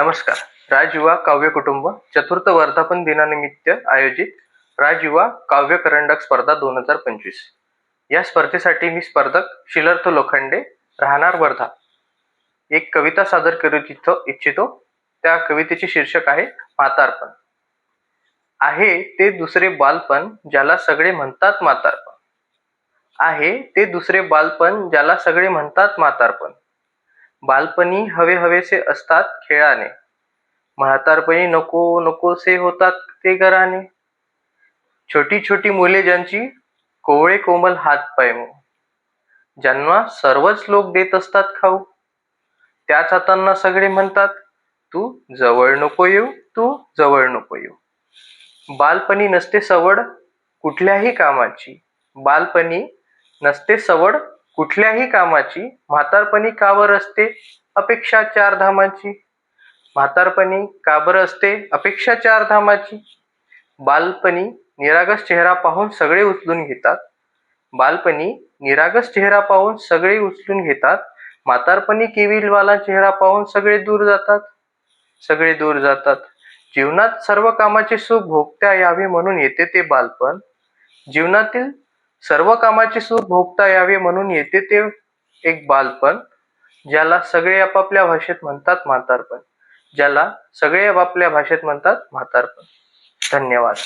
नमस्कार. राजयुवा काव्य कुटुंब चतुर्थ वर्धापन दिनानिमित्त आयोजित राजयुवा काव्य करंडक स्पर्धा दोन हजार पंचवीस. या स्पर्धेसाठी मी स्पर्धक शिलर्थ लोखंडे राहणार वर्धा. एक कविता सादर करू इच्छितो इच्छितो. त्या कवितेचे शीर्षक आहे म्हातारपण आहे ते दुसरे बालपण ज्याला सगळे म्हणतात म्हातारपण आहे ते दुसरे बालपण ज्याला सगळे म्हणतात म्हातारपण बालपणी हवे हवेसे असतात खेळाने. म्हातारपणी नको नकोसे होतात ते घराने. छोटी छोटी मुले ज्यांची कोवळे कोमल हात पाय ज्यांना सर्वच लोक देत असतात खाऊ. त्याच हातांना सगळे म्हणतात तू जवळ नको येऊ तू जवळ नको येऊ. बालपणी नसते सवड कुठल्याही कामाची. बालपणी नसते सवड कुठल्याही कामाची म्हातारपणी कावर असते? अपेक्षा चार धामाची. म्हातारपणी काबर असते? अपेक्षा चार धामाची. बालपणी निरागस चेहरा पाहून सगळे उचलून घेतात. बालपणी निरागस चेहरा पाहून सगळे उचलून घेतात. म्हातारपणी केविलवाला चेहरा पाहून सगळे दूर जातात. सगळे दूर जातात. जीवनात सर्व कामाचे सुख भोगत्या यावे म्हणून येते ते बालपण. जीवनातील सर्व कामाचे सुख भोगता यावे म्हणून येते ते एक बालपण ज्याला सगळे आपापल्या भाषेत म्हणतात म्हातारपण ज्याला सगळे आपापल्या भाषेत म्हणतात म्हातारपण. धन्यवाद.